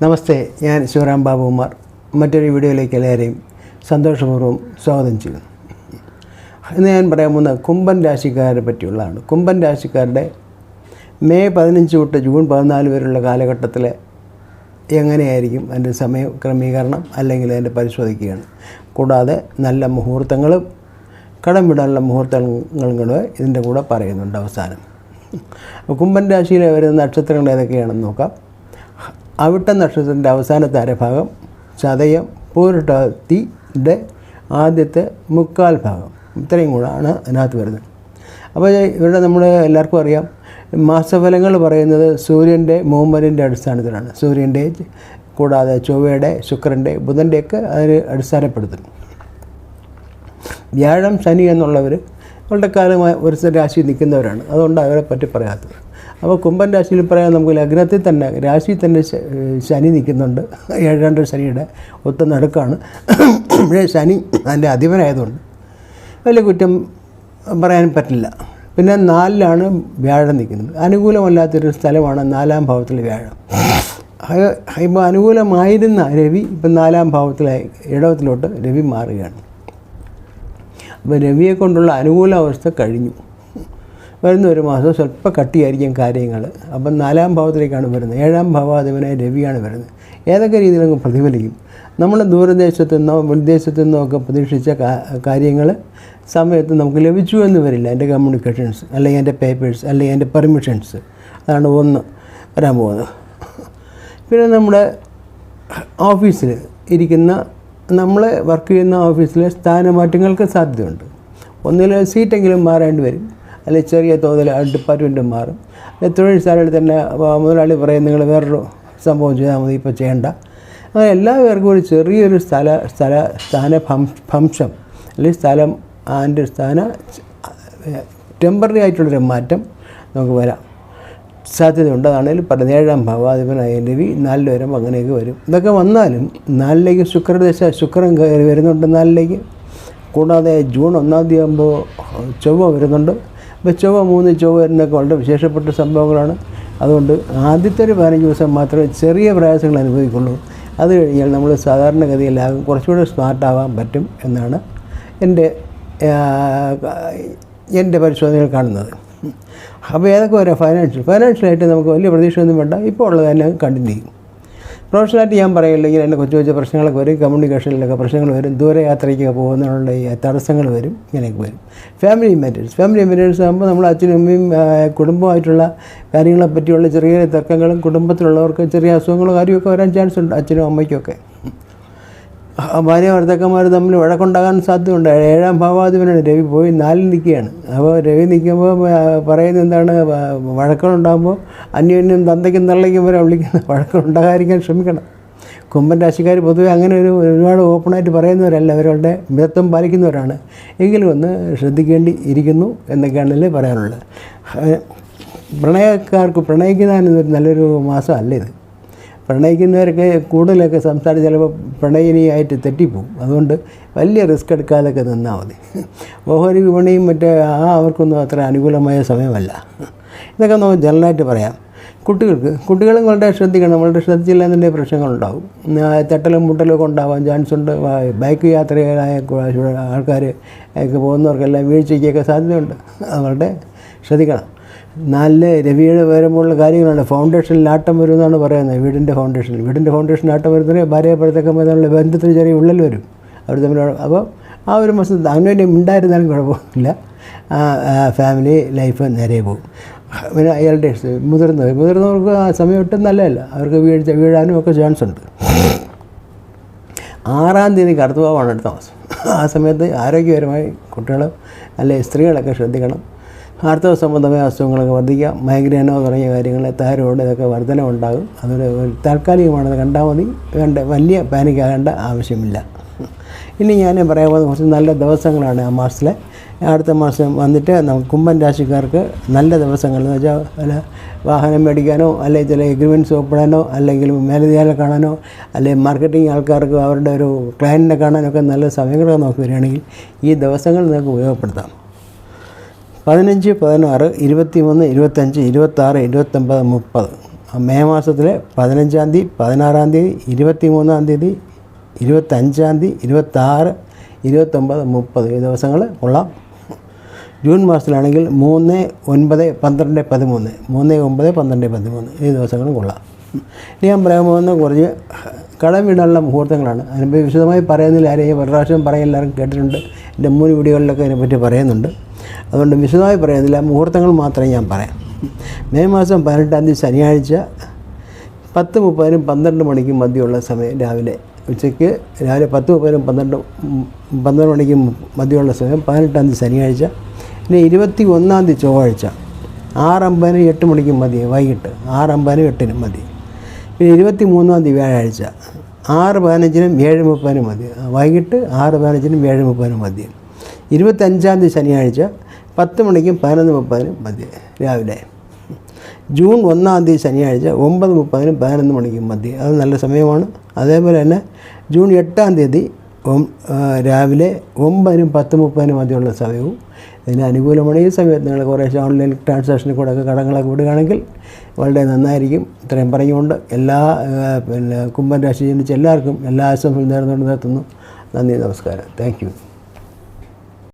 നമസ്തേ ഞാൻ ശിവറാം ബാബുമാർ മറ്റൊരു വീഡിയോയിലേക്ക് എല്ലാവരെയും സന്തോഷപൂർവം സ്വാഗതം ചെയ്യുന്നു. ഇന്ന് ഞാൻ പറയാൻ പോകുന്ന കുംഭൻ രാശിക്കാരെ പറ്റിയുള്ളതാണ്. കുംഭൻ രാശിക്കാരുടെ മെയ് പതിനഞ്ച് തൊട്ട് ജൂൺ പതിനാല് വരെയുള്ള കാലഘട്ടത്തിൽ എങ്ങനെയായിരിക്കും അതിന്റെ സമയ ക്രമീകരണം അല്ലെങ്കിൽ അതിന്റെ പരിശോധിക്കുകയാണ്. കൂടാതെ നല്ല മുഹൂർത്തങ്ങളും കടം വിടാനുള്ള മുഹൂർത്തങ്ങളും കൂടെ ഇതിന്റെ കൂടെ പറയുന്നുണ്ട് അവസാനം. കുംഭൻ രാശിയിൽ വരുന്ന നക്ഷത്രങ്ങൾ ഏതൊക്കെയാണെന്ന് നോക്കാം. അവിട്ട നക്ഷത്രത്തിന്റെ അവസാനത്തെ അരഭാഗം ചതയം പൂരിട്ടാത്തിന്റെ ആദ്യത്തെ മുക്കാൽ ഭാഗം. ഇത്രയും കൂടാണ് അതിനകത്ത് വരുന്നത്. അപ്പോൾ ഇവിടെ നമ്മൾ എല്ലാവർക്കും അറിയാം മാസഫലങ്ങൾ പറയുന്നത് സൂര്യന്റെ മൂവ്മെന്റിന്റെ അടിസ്ഥാനത്തിലാണ്. സൂര്യന്റെ കൂടാതെ ചൊവ്വയുടെ ശുക്രന്റെ ബുധന്റെയൊക്കെ അതിന് അടിസ്ഥാനപ്പെടുത്തുന്നു വ്യാഴം ശനി എന്നുള്ളവർ വളരെ കാലമായി ഒരു രാശി നിൽക്കുന്നവരാണ്. അതുകൊണ്ട് അവരെ പറ്റി പറയാത്തത്. അപ്പോൾ കുംഭൻ രാശിയിൽ പറയാൻ നമുക്ക് ലഗ്നത്തിൽ തന്നെ രാശി തന്നെ ശനി നിൽക്കുന്നുണ്ട്. ഏഴാണ്ട് ശനിയുടെ ഒത്ത നടുക്കാണ്. ശനി അതിന്റെ അധിപനായതുകൊണ്ട് വലിയ കുറ്റം പറയാൻ പറ്റില്ല. പിന്നെ നാലിലാണ് വ്യാഴം നിൽക്കുന്നത്. അനുകൂലമല്ലാത്തൊരു സ്ഥലമാണ് നാലാം ഭാവത്തിൽ വ്യാഴം. ഇപ്പോൾ അനുകൂലമായിരുന്ന രവി ഇപ്പം നാലാം ഭാവത്തിലായി ഇടവത്തിലോട്ട് രവി മാറുകയാണ്. അപ്പോൾ രവിയെ കൊണ്ടുള്ള അനുകൂല അവസ്ഥ കഴിഞ്ഞു. വരുന്ന ഒരു മാസം സ്വല്പം കട്ടിയായിരിക്കും കാര്യങ്ങൾ. അപ്പം നാലാം ഭാവത്തിലേക്കാണ് വരുന്നത്. ഏഴാം ഭാവാധിപനായ രവിയാണ് വരുന്നത്. ഏതൊക്കെ രീതിയിലങ്ങ് പ്രതിഫലിക്കും? നമ്മൾ ദൂരദേശത്തു നിന്നോ വിദേശത്തു നിന്നോ ഒക്കെ പ്രതീക്ഷിച്ച കാര്യങ്ങൾ സമയത്ത് നമുക്ക് ലഭിച്ചു എന്ന് വരില്ല. എന്റെ കമ്മ്യൂണിക്കേഷൻസ് അല്ലെങ്കിൽ എന്റെ പേപ്പേഴ്സ് അല്ലെങ്കിൽ എന്റെ പെർമിഷൻസ് അതാണ് ഒന്ന്. വരാൻ പോകുന്നത് പിന്നെ നമ്മുടെ ഓഫീസിൽ ഇരിക്കുന്ന നമ്മൾ വർക്ക് ചെയ്യുന്ന ഓഫീസിലെ സ്ഥാനമാറ്റങ്ങൾക്ക് സാധ്യതയുണ്ട്. ഒന്നിൽ സീറ്റെങ്കിലും മാറേണ്ടി വരും. അല്ലെങ്കിൽ ചെറിയ തോതിൽ ഡിപ്പാർട്ട്മെന്റ് മാറും. തൊഴിൽ സ്ഥാനങ്ങളിൽ തന്നെ മുതലാളി പറയും നിങ്ങൾ വേറൊരു സംഭവം ചെയ്താൽ മതി ഇപ്പോൾ ചെയ്യേണ്ട. അങ്ങനെ എല്ലാവർക്കും ഒരു ചെറിയൊരു സ്ഥല സ്ഥല സ്ഥാന ഭംശം അല്ലെങ്കിൽ സ്ഥലം അതിന്റെ സ്ഥാന ടെമ്പററി ആയിട്ടുള്ളൊരു മാറ്റം നമുക്ക് വരാം. സാധ്യതയുണ്ട് അതാണെങ്കിൽ പതിനേഴാം ഭാവാധിപനായ രവി നാലിൽ വരുമ്പോൾ അങ്ങനെയൊക്കെ വരും. ഇതൊക്കെ വന്നാലും നാലിലേക്ക് ശുക്രദശ ശുക്രൻ കയറി വരുന്നുണ്ട് നാലിലേക്ക്. കൂടാതെ ജൂൺ ഒന്നാം തീയതി ആകുമ്പോൾ ചൊവ്വ വരുന്നുണ്ട്. അപ്പോൾ ചൊവ്വ മൂന്ന് ചൊവ്വ വരുന്നൊക്കെ വളരെ വിശേഷപ്പെട്ട സംഭവങ്ങളാണ്. അതുകൊണ്ട് ആദ്യത്തെ ഒരു പതിനഞ്ച് ദിവസം മാത്രമേ ചെറിയ പ്രയാസങ്ങൾ അനുഭവിക്കുള്ളൂ. അത് കഴിഞ്ഞാൽ നമ്മൾ സാധാരണഗതിയിലാകും കുറച്ചുകൂടെ സ്മാർട്ടാവാൻ പറ്റും എന്നാണ് എന്റെ എന്റെ പരിശോധനയിൽ കാണുന്നത്. അപ്പോൾ ഏതൊക്കെ വരാം ഫൈനാൻഷ്യൽ ഫൈനാൻഷ്യലായിട്ട് നമുക്ക് വലിയ പ്രതീക്ഷയൊന്നും വേണ്ട. ഇപ്പോൾ ഉള്ളത് തന്നെ കണ്ടിന്യൂ ചെയ്യും. പ്രൊഫഷണലായിട്ട് ഞാൻ പറയില്ലെങ്കിൽ എന്റെ കൊച്ചു കൊച്ചു പ്രശ്നങ്ങളൊക്കെ വരും. കമ്മ്യൂണിക്കേഷനിലൊക്കെ പ്രശ്നങ്ങൾ വരും. ദൂരയാത്രയ്ക്ക് പോകുന്നതിനുള്ള ഈ തടസ്സങ്ങൾ വരും. ഇങ്ങനെയൊക്കെ വരും. ഫാമിലി മാറ്റേഴ്സ് ഫാമിലി മാറ്റേഴ്സ് ആകുമ്പോൾ നമ്മൾ അച്ഛനും അമ്മയും കുടുംബമായിട്ടുള്ള കാര്യങ്ങളെ പറ്റിയുള്ള ചെറിയ തർക്കങ്ങളും കുടുംബത്തിലുള്ളവർക്ക് ചെറിയ അസുഖങ്ങളും കാര്യമൊക്കെ വരാൻ ചാൻസ് ഉണ്ട്. അച്ഛനും അമ്മയ്ക്കൊക്കെ. ഭാര്യ ഭർത്താക്കന്മാർ തമ്മിൽ വഴക്കുണ്ടാകാൻ സാധ്യതയുണ്ട്. ഏഴാം ഭാവാധിപനാണ് രവി. പോയി നാലിൽ നിൽക്കുകയാണ്. അപ്പോൾ രവി നിൽക്കുമ്പോൾ പറയുന്നത് എന്താണ്? വഴക്കുണ്ടാകുമ്പോൾ അന്യോന്യം തന്തയ്ക്കും തള്ളയ്ക്കും വരെ വിളിക്കുന്ന വഴക്കുണ്ടാകാതിരിക്കാൻ ശ്രമിക്കണം. കുംഭൻ രാശിക്കാർ പൊതുവെ അങ്ങനെ ഒരു ഒരുപാട് ഓപ്പണായിട്ട് പറയുന്നവരല്ല. അവരുടെ മിതത്വം പാലിക്കുന്നവരാണ്. എങ്കിലും ഒന്ന് ശ്രദ്ധിക്കേണ്ടി ഇരിക്കുന്നു എന്നൊക്കെയാണ് ഇതിൽ പറയാനുള്ളത്. പ്രണയക്കാർക്ക് പ്രണയിക്കുന്നതിന് നല്ലൊരു മാസമല്ല ഇത്. പ്രണയിക്കുന്നവരൊക്കെ കൂടുതലൊക്കെ സംസാരം ചിലപ്പോൾ പ്രണയിനിയായിട്ട് തെറ്റിപ്പോവും. അതുകൊണ്ട് വലിയ റിസ്ക് എടുക്കാതൊക്കെ നിന്നാൽ മതി. ഓഹരി വിപണിയും മറ്റേ ആ അവർക്കൊന്നും അത്ര അനുകൂലമായ സമയമല്ല. ഇതൊക്കെ നമുക്ക് ജനറലായിട്ട് പറയാം. കുട്ടികൾക്ക് കുട്ടികളും വളരെ ശ്രദ്ധിക്കണം. വളരെ ശ്രദ്ധിച്ചില്ല പ്രശ്നങ്ങളുണ്ടാവും. ആ, തട്ടലും മുട്ടലും ഒക്കെ ഉണ്ടാവാൻ ചാൻസ് ഉണ്ട്. ബൈക്ക് യാത്രകളായ ആൾക്കാർ ഒക്കെ പോകുന്നവർക്കെല്ലാം വീഴ്ചയ്ക്കൊക്കെ സാധ്യതയുണ്ട്. അതുകൊണ്ട് ശ്രദ്ധിക്കണം. നല്ല രവിയുടെ വരുമ്പോഴുള്ള കാര്യങ്ങളാണ്. ഫൗണ്ടേഷനിൽ ആട്ടം വരും എന്നാണ് പറയുന്നത്. വീടിന്റെ ഫൗണ്ടേഷനിൽ വീടിന്റെ ഫൗണ്ടേഷനിൽ ആട്ടം വരുന്നതിന് ഭാര്യ ഭർത്തക്കം തമ്മിലുള്ള ബന്ധത്തിന് ചെറിയ ഉള്ളിൽ വരും. അവർ തമ്മിലുള്ള അപ്പോൾ ആ ഒരു മാസം അങ്ങനെ ഉണ്ടായിരുന്നാലും കുഴപ്പമില്ല. ഫാമിലി ലൈഫ് നേരെ പോകും. പിന്നെ അയാളുടെ മുതിർന്നവർ. മുതിർന്നവർക്ക് ആ സമയം ഒട്ടും നല്ലതല്ല. അവർക്ക് വീഴ്ച വീഴാനും ഒക്കെ ചാൻസ് ഉണ്ട്. ആറാം തീയതി കറുത്തുഭാവമാണ് അടുത്ത മാസം. ആ സമയത്ത് ആരോഗ്യപരമായി കുട്ടികൾ അല്ലെ സ്ത്രീകളൊക്കെ ശ്രദ്ധിക്കണം. ആർത്തവ സംബന്ധമായ അസുഖങ്ങളൊക്കെ വർദ്ധിക്കുക മൈഗ്രെയിനോ തുടങ്ങിയ കാര്യങ്ങൾ തൈറോയിഡ് ഇതൊക്കെ വർധന ഉണ്ടാകും അതൊരു താൽക്കാലികമാണെന്ന് കണ്ടാൽ മതി. വേണ്ട വലിയ പാനിക് ആകേണ്ട ആവശ്യമില്ല. ഇനി ഞാൻ പറയാൻ പോകുന്ന കുറച്ച് നല്ല ദിവസങ്ങളാണ് ആ മാസത്തിലെ. അടുത്ത മാസം വന്നിട്ട് നമുക്ക് കുംഭൻ രാശിക്കാർക്ക് നല്ല ദിവസങ്ങൾ എന്ന് വെച്ചാൽ അല്ല വാഹനം മേടിക്കാനോ അല്ലെങ്കിൽ ചില എഗ്രിമെന്റ്സ് ഒപ്പിടാനോ അല്ലെങ്കിൽ മേലധികാരം കാണാനോ അല്ലെങ്കിൽ മാർക്കറ്റിംഗ് ആൾക്കാർക്ക് അവരുടെ ഒരു ക്ലയന്റിനെ കാണാനൊക്കെ നല്ല സമയങ്ങളൊക്കെ നോക്കി വരികയാണെങ്കിൽ ഈ ദിവസങ്ങൾ നിങ്ങൾക്ക് ഉപയോഗപ്പെടുത്താം. പതിനഞ്ച് പതിനാറ് ഇരുപത്തി മൂന്ന് ഇരുപത്തഞ്ച് ഇരുപത്താറ് ഇരുപത്തൊമ്പത് മുപ്പത് മെയ് മാസത്തിലെ പതിനഞ്ചാം തീയതി പതിനാറാം തീയതി ഇരുപത്തി മൂന്നാം തീയതി ഇരുപത്തഞ്ചാം തീയതി ഇരുപത്താറ് ഇരുപത്തൊമ്പത് മുപ്പത്. ഈ ദിവസങ്ങൾ കൊള്ളാം. ജൂൺ മാസത്തിലാണെങ്കിൽ മൂന്ന് ഒൻപത് പന്ത്രണ്ട് പതിമൂന്ന്. മൂന്ന് ഒമ്പത് പന്ത്രണ്ട് പതിമൂന്ന്. ഈ ദിവസങ്ങളും കൊള്ളാം. ഇനി ഞാൻ പറയാൻ പോകുന്ന കുറച്ച് കടം വീടാനുള്ള മുഹൂർത്തങ്ങളാണ്. അതിനെപ്പറ്റി വിശദമായി പറയുന്നില്ല. ആരെയും പ്രാവശ്യം പറയാൻ എല്ലാവരും കേട്ടിട്ടുണ്ട്. എന്റെ മൂന്ന് വീഡിയോകളിലൊക്കെ അതിനെപ്പറ്റി പറയുന്നുണ്ട്. അതുകൊണ്ട് വിശദമായി പറയുന്നില്ല മുഹൂർത്തങ്ങൾ മാത്രമേ ഞാൻ പറയാം. മെയ് മാസം പതിനെട്ടാം തീയതി ശനിയാഴ്ച പത്ത് മുപ്പതിനും പന്ത്രണ്ട് മണിക്കും മധ്യമുള്ള സമയം രാവിലെ. ഉച്ചയ്ക്ക് രാവിലെ പത്ത് മുപ്പതിനും പന്ത്രണ്ട് പന്ത്രണ്ട് മണിക്കും മധ്യമുള്ള സമയം പതിനെട്ടാം തീയതി ശനിയാഴ്ച. പിന്നെ ഇരുപത്തി ഒന്നാം തീയതി ചൊവ്വാഴ്ച. ആറമ്പതിനും എട്ട് മണിക്കും മതി. വൈകിട്ട് ആറമ്പതിനും എട്ടിനും മതി. പിന്നെ ഇരുപത്തി മൂന്നാം തീയതി വ്യാഴാഴ്ച. ആറ് പതിനഞ്ചിനും ഏഴ് മുപ്പതിനും മതി. വൈകിട്ട് ആറ് പതിനഞ്ചിനും ഏഴ് മുപ്പതിനും മതി. ഇരുപത്തഞ്ചാം തീയതി ശനിയാഴ്ച പത്ത് മണിക്കും പതിനൊന്ന് മുപ്പതിനും മധ്യ രാവിലെ. ജൂൺ ഒന്നാം തീയതി ശനിയാഴ്ച ഒമ്പത് മുപ്പതിനും പതിനൊന്ന് മണിക്കും മധ്യ. അത് നല്ല സമയമാണ്. അതേപോലെ തന്നെ ജൂൺ എട്ടാം തീയതി രാവിലെ ഒമ്പതിനും പത്ത് മുപ്പതിനും മധ്യമുള്ള സമയവും. ഇതിന് അനുകൂലമാണ്. ഈ സമയത്ത് നിങ്ങൾ കുറേശ്ശെ ഓൺലൈൻ ട്രാൻസാക്ഷനിൽ കൂടെ ഒക്കെ കടങ്ങളൊക്കെ വിടുകയാണെങ്കിൽ വളരെ നന്നായിരിക്കും. ഇത്രയും പറഞ്ഞുകൊണ്ട് എല്ലാ പിന്നെ കുംഭൻ രാശി ജനിച്ച എല്ലാവർക്കും എല്ലാ ആശംസകളും നേർന്നുകൊണ്ട് നിർത്തുന്നു. നന്ദി നമസ്കാരം. താങ്ക്